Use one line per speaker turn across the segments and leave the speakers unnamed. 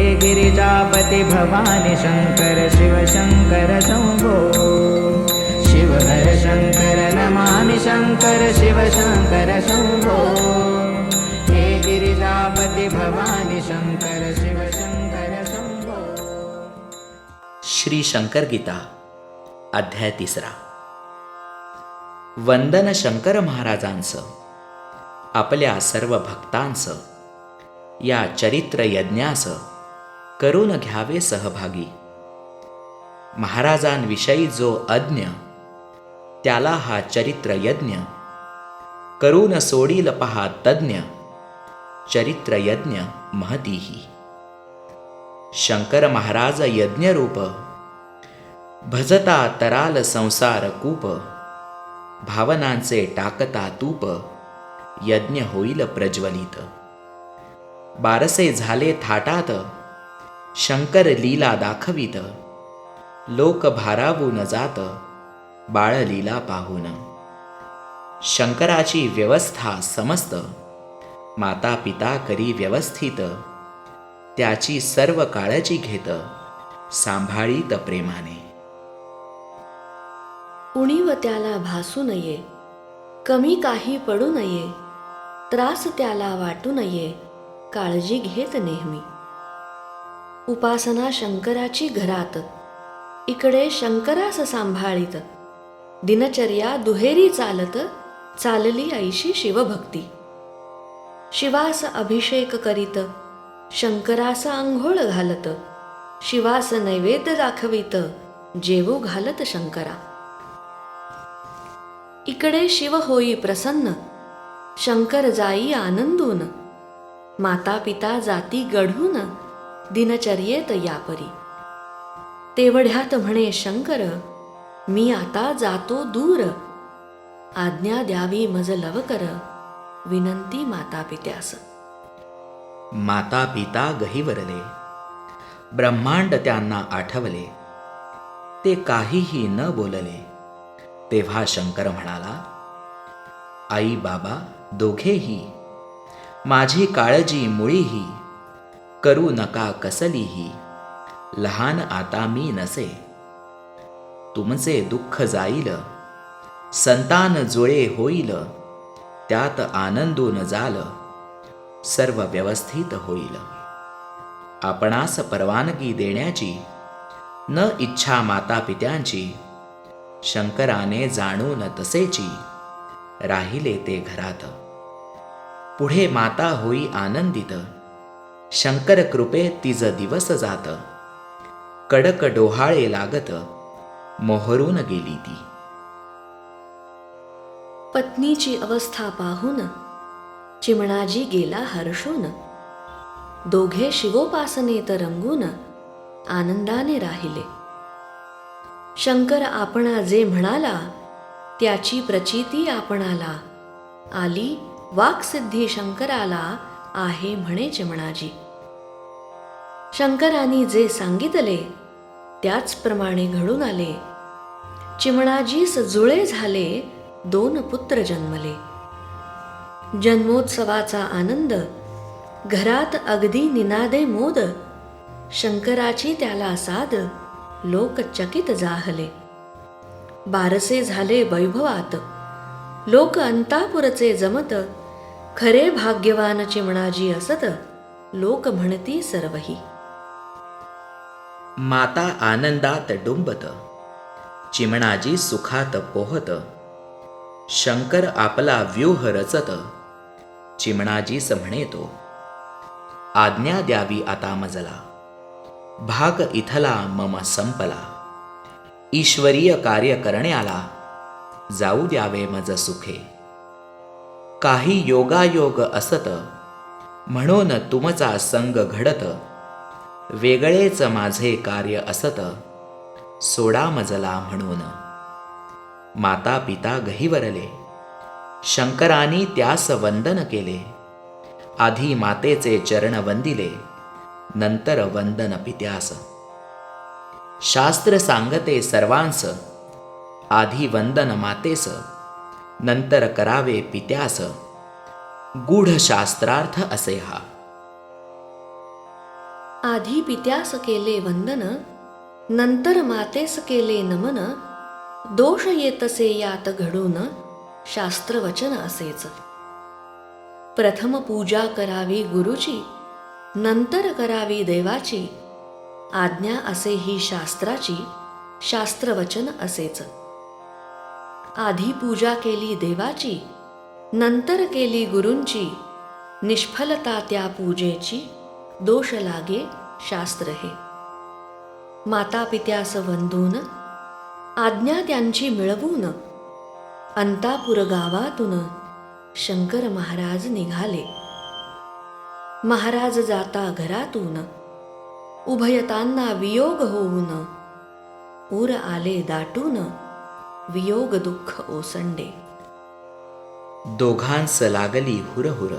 हे गिरिजापति भवानि शङ्कर शिव शङ्कर शम्भो शिव हर शङ्कर नमामि शङ्कर शिव शङ्कर शम्भो हे गिरिजापति भवानि शङ्कर शिव शङ्कर शम्भो
श्री शंकर गीता अध्याय तिसरा। वंदन शंकर महाराजांचं आपल्या सर्व भक्तांचं या चरित्र यज्ञाचं करून घ्यावे सहभागी. महाराजांविषयी जो अज्ञ त्याला हा चरित्र यज्ञ करून सोडील पहा तज्ञ चरित्र यज्ञ महतीही. शंकर महाराज यज्ञरूप भजता तराल संसार कूप भावनांचे टाकता तूप यज्ञ होईल प्रज्वलित. बारसे झाले थाटात शंकर लीला दाखवित. लोक भारावून जात बाळलीला पाहून. शंकराची व्यवस्था समस्त माता पिता करी व्यवस्थित. त्याची सर्व काळजी घेत सांभाळीत प्रेमाने.
उणीव त्याला भासू नये कमी काही पडू नये त्रास त्याला वाटू नये काळजी घेत नेहमी. उपासना शंकराची घरात. इकडे शंकरास सांभाळीत. दिनचर्या दुहेरी चालत चालली ऐशी शिवभक्ती. शिवास अभिषेक करीत शंकरास आंघोळ घालत. शिवास नैवेद्य दाखवित जेवू घालत शंकरा. इकडे शिव होई प्रसन्न शंकर जाई आनंदून. माता पिता जाती गढून दिनचर्येत यापरी. तेवढ्यात म्हणे शंकर मी आता जातो दूर. आज्ञा द्यावी मज लवकर. विनंती माता पित्यास
माता पिता गहिवरले. ब्रह्मांड त्यांना आठवले. ते काहीही न बोलले. तेव्हा शंकर म्हणाला आई बाबा दोघेही माझी काळजी मुळीही करू नका कसलीही. लहान आता मी नसे. तुमचे दुःख जाईल. संतान जुळे होईल. त्यात आनंदून जाल. सर्व व्यवस्थित होईल. आपणास परवानगी देण्याची न इच्छा माता पित्यांची शंकराने जाणून तसेची राहिले ते घरात. पुढे माता होई आनंदित. शंकर कृपे तिज दिवस जात. कडक डोहाळे लागत मोहरून गेली ती.
पत्नीची अवस्था पाहून चिमणाजी गेला हर्षून. दोघे शिवोपासनेत रंगून आनंदाने राहिले. शंकर आपणा जे म्हणाला त्याची प्रचिती आपणाला आली. वाक्सिद्धी शंकराला आहे म्हणे चिमणाजी शंकरांनी जे सांगितले त्याचप्रमाणे घडून आले. चिमणाजीस जुळे झाले दोन पुत्र जन्मले. जन्मोत्सवाचा आनंद घरात अगदी निनादे मोद शंकराची त्याला साद लोक चकित जाहले. बारसे झाले वैभवात लोक अंतापुरचे जमत खरे भाग्यवान चिमणाजी असत लोक म्हणती सर्वही.
माता आनंदात डुंबत चिमणाजी सुखात पोहत. शंकर आपला व्यूह रचत चिमणाजीस म्हणे तो आज्ञा द्यावी आता मजला भाग इथला मम संपला. ईश्वरीय कार्य करण्याला जाऊ द्यावे मज सुखे. काही योगायोग असत. म्हणून तुमचा संग घडत. वेगळेच माझे कार्य असत. सोडा मजला म्हणून. माता पिता गहिवरले शंकरानी त्यास वंदन केले. आधी मातेचे चरण वंदिले. नंतर वंदन पित्यास. शास्त्र सांगते सर्वांस. आधी वंदन मातेस. नंतर करावे पित्यास. गूढशास्त्रार्थ असे हा.
आधी पित्यास केले वंदन नंतर मातेस केले नमन दोष येतसे यात घडून शास्त्रवचन असेच. प्रथम पूजा करावी गुरुची नंतर करावी देवाची आज्ञा असे ही शास्त्राची शास्त्रवचन असेच. आधी पूजा केली देवाची नंतर केली गुरूंची निष्फलता त्या पूजेची दोष लागे शास्त्र हे. माता पित्यास वंदून आज्ञा त्यांची मिळवून अंतापूर गावातून शंकर महाराज निघाले. महाराज जाता घरातून उभयतांना वियोग होऊन पूर आले दाटून वियोग दुःख ओसंडे.
दोघांस लागली हुरहुर.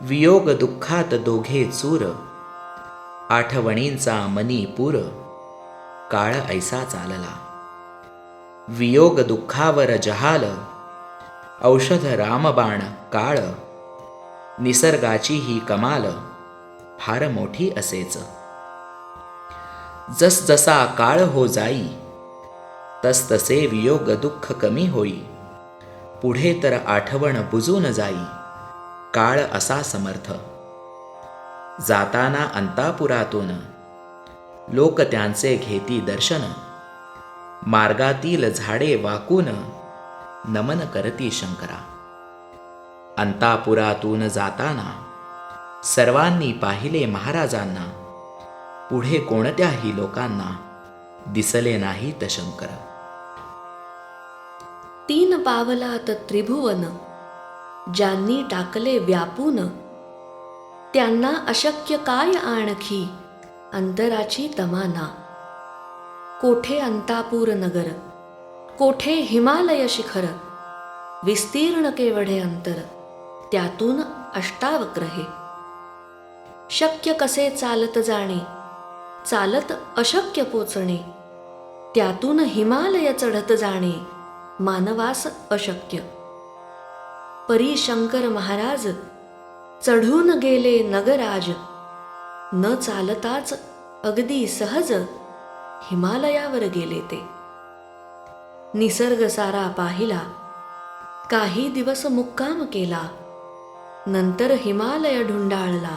वियोग दुःखात दोघे चूर. आठवणींचा मनी पूर. काळ ऐसा चालला. वियोग दुःखावर जहाल. औषध रामबाण काळ. निसर्गाची ही कमाल. फार मोठी असेच. जसजसा काळ हो जाई तसतसे वियोग दुःख कमी होई. पुढे तर आठवण बुजून जाई. काळ असा समर्थ. जाताना अंतापुरातून. लोक त्यांचे घेती दर्शन. मार्गातील झाडे वाकून. नमन करती शंकरा. अंतापुरातून जाताना. सर्वांनी पाहिले महाराजांना. पुढे कोणत्याही लोकांना. दिसले नाहीत शंकर.
तीन पावलात त्रिभुवन ज्यांनी टाकले व्यापून त्यांना अशक्य काय आणखी? अंतराची तमाना. कोठे अंतापूर नगर? कोठे हिमालय शिखर? विस्तीर्ण केवढे अंतर? त्यातून अष्टावक्र हे शक्य कसे चालत जाणे? चालत अशक्य पोचणे. त्यातून हिमालय चढत जाणे. मानवास अशक्य. परी शंकर महाराज चढून गेले नगराज. न चालताच अगदी सहज हिमालयावर गेले ते. निसर्ग सारा पाहिला. काही दिवस मुक्काम केला. नंतर हिमालय ढुंडाळला.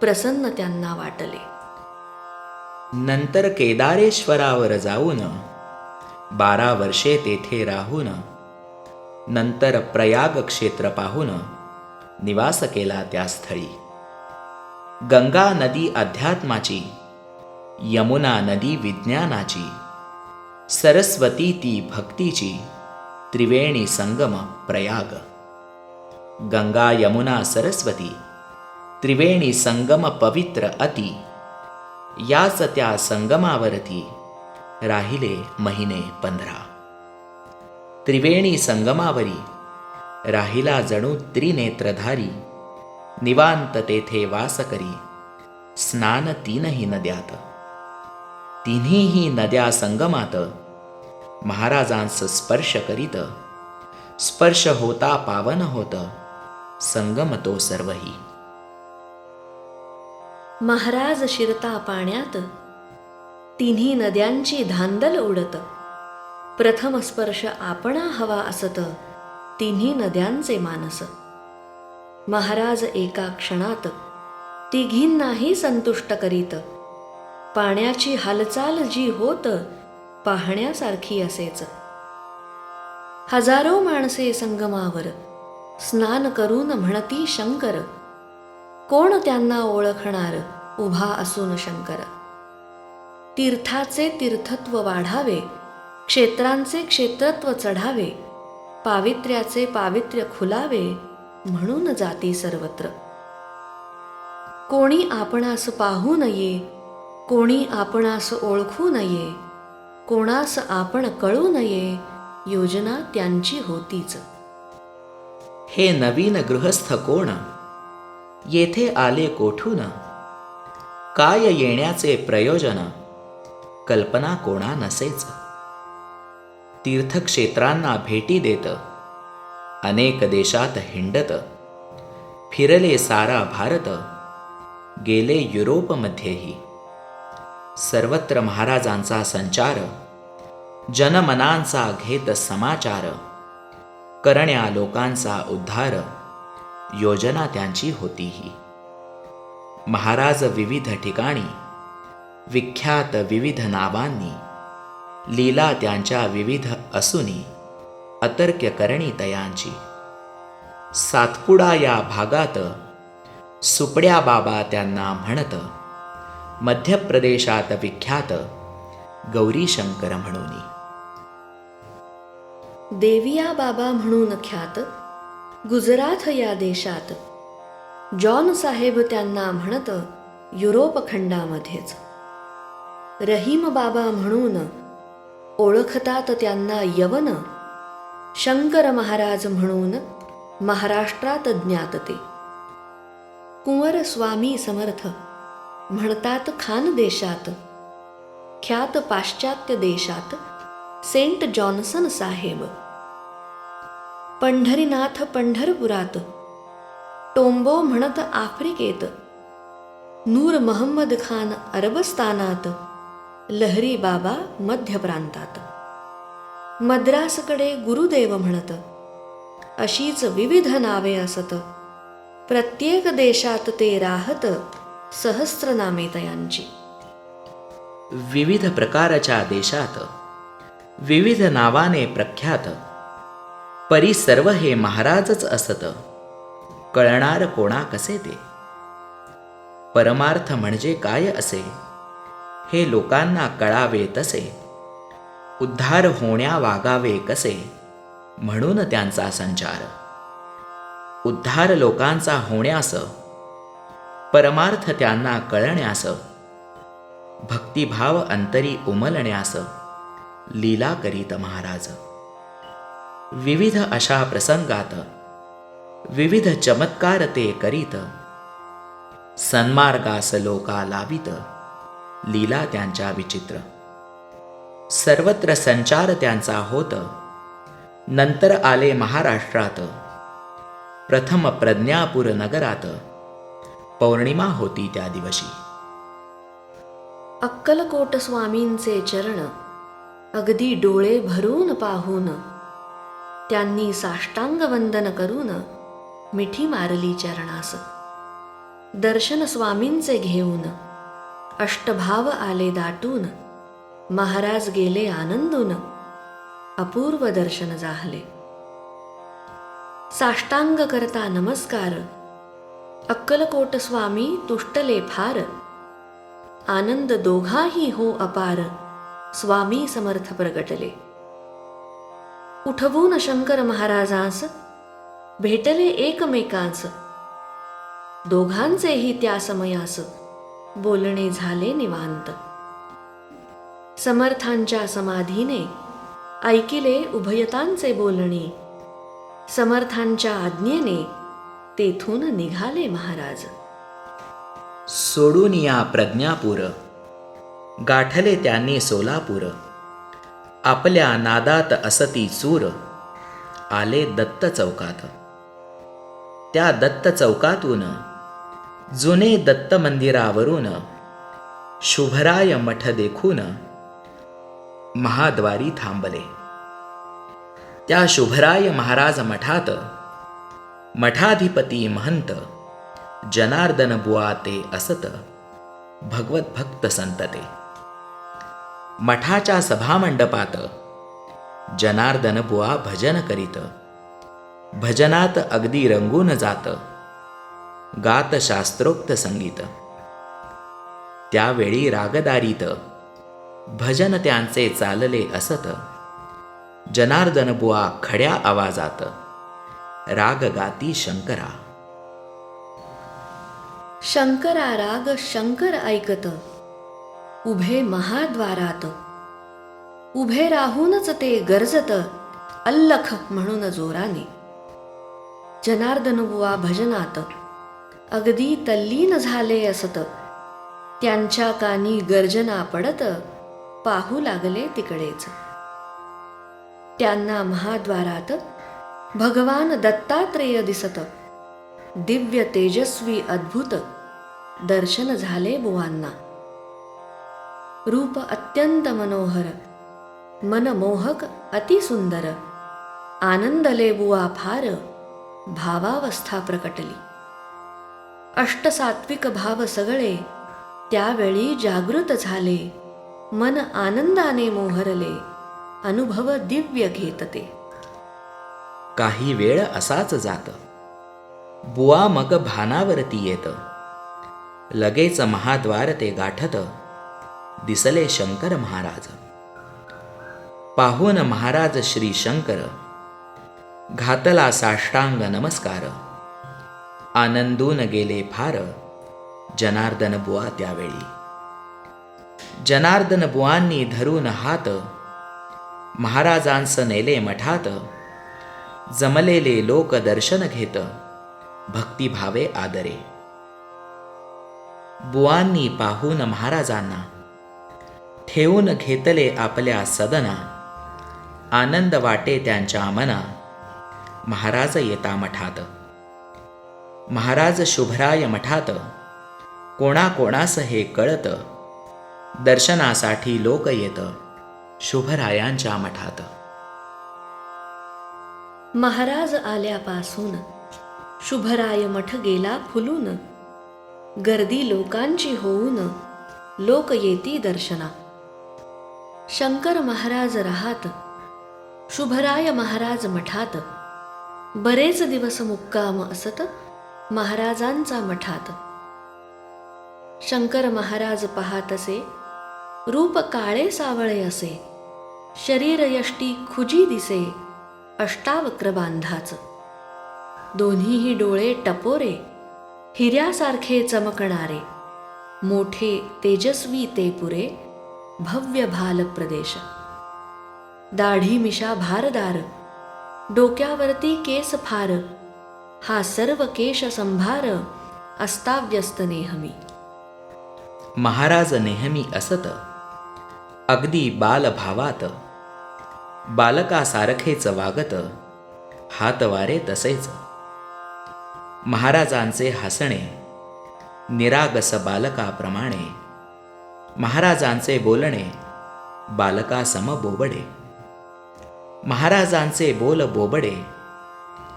प्रसन्न त्यांना वाटले.
नंतर केदारेश्वरावर जाऊन बारा वर्षे तेथे राहून नंतर प्रयाग क्षेत्र पाहून निवास केला त्या स्थळी. गंगा नदी अध्यात्माची यमुना नदी विज्ञानाची सरस्वती ती भक्तीची त्रिवेणी संगम प्रयाग. गंगा यमुना सरस्वती त्रिवेणी संगम पवित्र अति. याच त्या संगमावरती राहिले महिने पंधरा. त्रिवेणी संगमावरी राहिला जणू त्रिनेत्रधारी निवांत तेथे वास करी स्नान तीनही नद्यात. तिन्हीही नद्या संगमात महाराजांस स्पर्श करीत स्पर्श होता पावन होत संगम तो सर्वही.
महाराज शिरता पाण्यात तिन्ही नद्यांची धांदल उडत. प्रथम स्पर्श आपणा हवा असत तिन्ही नद्यांचे मानस. महाराज एका क्षणात तिघींनाही संतुष्ट करीत पाण्याची हालचाल जी होत पाहण्यासारखी असेच. हजारो माणसे संगमावर स्नान करून म्हणती शंकर कोण त्यांना ओळखणार उभा असून शंकर? तीर्थाचे तीर्थत्व वाढावे क्षेत्रांचे क्षेत्रत्व चढावे पावित्र्याचे पावित्र्य खुलावे म्हणून जाती सर्वत्र. कोणी आपणास पाहू नये कोणी आपणास ओळखू नये कोणास आपण कळू नये योजना त्यांची होतीच.
हे नवीन गृहस्थ कोण? येथे आले कोठून? काय येण्याचे प्रयोजन? कल्पना कोणा नसेच. तीर्थक्षेत्रांना भेटी देत अनेक देशात हिंडत. फिरले सारा भारत गेले युरोपमध्येही. सर्वत्र महाराजांचा संचार जनमनांचा घेत समाचार करण्या लोकांचा उद्धार योजना त्यांची होतीही. महाराज विविध ठिकाणी विख्यात विविध नावांनी लीला त्यांच्या विविध असूनी अतर्क्य करणी तयांची सातपुडा या भागात सुपड्या बाबा त्यांना म्हणत मध्य प्रदेशात विख्यात गौरीशंकर म्हणून.
देविया बाबा म्हणून ख्यात गुजरात या देशात. जॉन साहेब त्यांना म्हणत युरोप खंडामध्येच रहीम बाबा म्हणून ओळखतात त्यांना यवन शंकर महाराज म्हणून महाराष्ट्रात ज्ञात ते. कुंवर स्वामी समर्थ म्हणतात खान देशात ख्यात पाश्चात्य देशात सेंट जॉन्सन साहेब. पंढरीनाथ पंढरपुरात टोंबो म्हणत आफ्रिकेत नूर महम्मद खान अरबस्तानात लहरी बाबा मध्य प्रांतात मद्रासकडे गुरुदेव म्हणत अशीच विविध नावे असत. प्रत्येक देशात ते राहत सहस्र नामे तयांची.
विविध प्रकारच्या देशात विविध नावाने प्रख्यात. परी सर्व हे महाराजच असत. कळणार कोणा कसे ते? परमार्थ म्हणजे काय असे? हे लोकांना कळावे तसे उद्धार होण्या वागावे कसे म्हणून त्यांचा संचार. उद्धार लोकांचा होण्यास. परमार्थ त्यांना कळण्यास. भक्तिभाव अंतरी उमलण्यास. लीला करीत महाराज. विविध अशा प्रसंगात. विविध चमत्कार ते करीत. सन्मार्गास लोका लावित. लीला त्यांच्या विचित्र. सर्वत्र संचार त्यांचा होत. नंतर आले महाराष्ट्रात. प्रथम प्रज्ञापूर नगरात. पौर्णिमा होती त्या दिवशी.
अक्कलकोट स्वामींचे चरण अगदी डोळे भरून पाहून. त्यांनी साष्टांग वंदन करून मिठी मारली चरणास. दर्शन स्वामींचे घेऊन. अष्टभाव आले दाटून महाराज गेले आनंदून. अपूर्व दर्शन जाहले साष्टांग करता नमस्कार. अक्कलकोट स्वामी तुष्टले फार. आनंद दोघाही हो अपार. स्वामी समर्थ प्रगटले. उठवून शंकर महाराजांस भेटले एकमेकांस. दोघांचेही त्या समयास बोलणे झाले निवांत. समर्थांच्या समाधीने ऐकिले उभयतांचे बोलणे. समर्थांच्या आज्ञेने तेथून निघाले महाराज.
सोडून या प्रज्ञापूर. गाठले त्यांनी सोलापूर. आपल्या नादात असती चूर. आले दत्त चौकात. त्या दत्त चौकातून जुने दत्त मंदिरावरून शुभराय मठ देखून महाद्वारी थांबले. त्या शुभराय महाराज मठात मठाधिपती महंत जनार्दन बुवा ते असत भगवत भक्त संत ते मठाच्या सभामंडपात जनार्दन बुवा भजन करीत. भजनात अगदी रंगून जात. गात शास्त्रोक्त संगीत त्यावेळी रागदारीत भजन त्यांचे चालले असत. जनार्दन बुवा खड्या आवाजात राग गाती शंकरा.
शंकरा राग शंकर ऐकत. उभे महाद्वारात. उभे राहूनच ते गरजत अल्लख म्हणून जोराने. जनार्दन बुवा भजनात अगदी तल्लीन झाले असत. त्यांच्या कानी गर्जना पडत पाहू लागले तिकडेच. त्यांना महाद्वारात भगवान दत्तात्रेय दिसत. दिव्य तेजस्वी अद्भुत दर्शन झाले बुवांना. रूप अत्यंत मनोहर मनमोहक अतिसुंदर आनंदले बुवा फार भावावस्था प्रकटली. अष्टसात्विक भाव सगळे त्यावेळी जागृत झाले. मन आनंदाने मोहरले अनुभव दिव्य घेतते.
काही वेळ असाच जात. बुवा मग भानावरती येत. लगेच महाद्वार ते गाठत. दिसले शंकर महाराज. पाहून महाराज श्री शंकर घातला साष्टांग नमस्कार. आनंदून गेले फार. जनार्दन बुवा त्यावेळी. जनार्दन बुवांनी धरून हात. महाराजांस नेले मठात. जमलेले लोक दर्शन घेत. भक्तिभावे आदरे. बुवांनी पाहून महाराजांना. ठेवून घेतले आपल्या सदना. आनंद वाटे त्यांच्या मना. महाराज येता मठात. महाराज शुभराय मठात. कोणाकोणास हे कळत? दर्शनासाठी लोक येत. शुभरायांच्या मठात.
महाराज आल्यापासून शुभराय मठ गेला फुलून. गर्दी लोकांची होऊन लोक येती दर्शना. शंकर महाराज राहात. शुभराय महाराज मठात. बरेच दिवस मुक्काम असत. महाराजांचा मठात. शंकर महाराज पाहत असे रूप काळे सावळे असे शरीर यष्टी खुजी दिसे अष्टावक्र बांधाच. दोन्हीही डोळे टपोरे हिऱ्यासारखे चमकणारे मोठे तेजस्वी ते पुरे भव्य भाल प्रदेश. दाढी मिशा भारदार डोक्यावरती केस फार हा सर्व केश संभार अस्ताव्यस्त नेहमी
महाराज नेहमी असत. अगदी बालभावात. बालकासारखेच वागत. हातवारे तसेच. महाराजांचे हसणे. निरागस बालकाप्रमाणे. महाराजांचे बोलणे. बालकासम बोबडे महाराजांचे बोल बोबडे.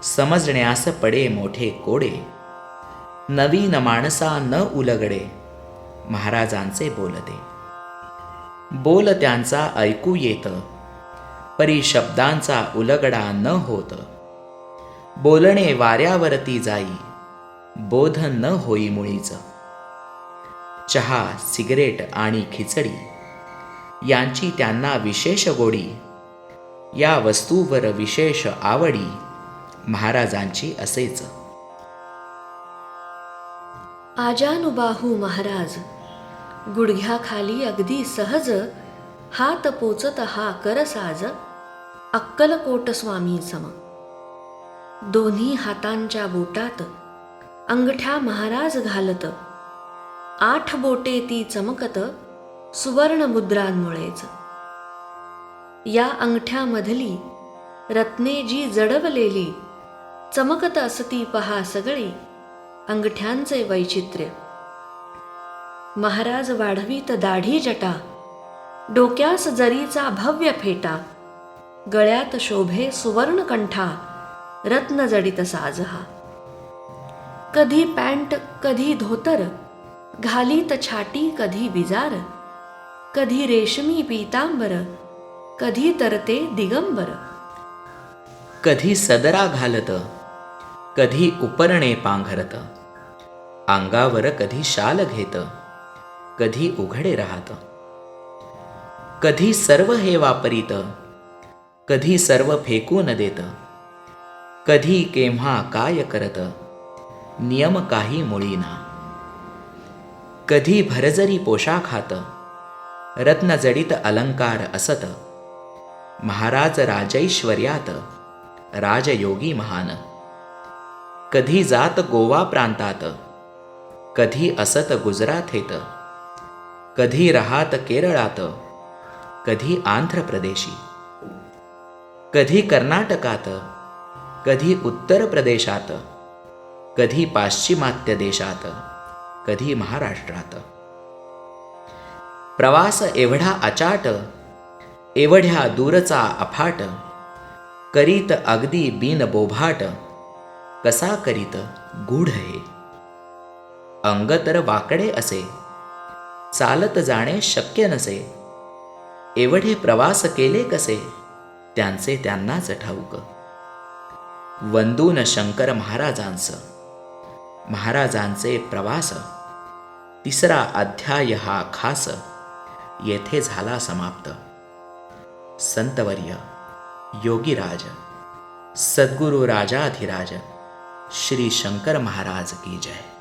समजण्यास पडे मोठे कोडे. नवीन माणसा न उलगडे महाराजांचे बोलते. बोल त्यांचा ऐकू येत परी शब्दांचा उलगडा न होत. बोलणे वाऱ्यावरती जाई बोध न होई मुळीच. चहा सिगरेट आणि खिचडी यांची त्यांना विशेष गोडी. या वस्तूवर विशेष आवडी महाराजांची असेच.
आजानुबाहू महाराज गुडघ्याखाली अगदी सहज हात पोचत हा करसाज अक्कलकोट स्वामी सम दोन्ही हातांच्या बोटात अंगठ्या महाराज घालत आठ बोटे ती चमकत सुवर्ण मुद्रांमुळेच. या अंगठ्यामधली रत्ने जी जडवलेली चमकत असती पहा सगळी. अंगठ्यांचे वैचित्र्य. महाराज वाढवीत दाढी जटा. डोक्यास जरीचा भव्य फेटा. गळ्यात शोभे सुवर्णकंठा रत्न जडित साजहा. कधी पॅन्ट कधी धोतर. घालीत छाटी कधी बिजार कधी रेशमी पीतांबर. कधी तरते दिगंबर.
कधी सदरा घालत. कधी उपरणे पांघरत. अंगावर कधी शाल घेत. कधी उघडे राहत. कधी सर्व हे वापरीत. कधी सर्व फेकून देत. कधी केव्हा काय करत. नियम काही मुळीना. कधी भरजरी पोशाखात रत्नजडित अलंकार असत. महाराज राजैश्वर्यात. राजयोगी महान. कधी जात गोवा प्रांतात? कधी असत गुजरात येत कधी राहात केरळात? कधी आंध्र प्रदेशी कधी कर्नाटकात? कधी उत्तर प्रदेशात कधी पाश्चिमात्य देशात? कधी महाराष्ट्रात? प्रवास एवढा अचाट एवढ्या दूरचा अफाट करीत अगदी बिन बोभाट कसा करीत गूढ हे? अंग तर वाकडे असे. चालत जाणे शक्य नसे. एवढे प्रवास केले कसे? त्यांचे त्यांनाच ठाऊक. वंदून शंकर महाराजांस. महाराजांचे प्रवास. तिसरा अध्याय हा खास. येथे झाला समाप्त. संतवर्य. योगीराज. सद्गुरु राजाधिराज. श्री शंकर महाराज की जय।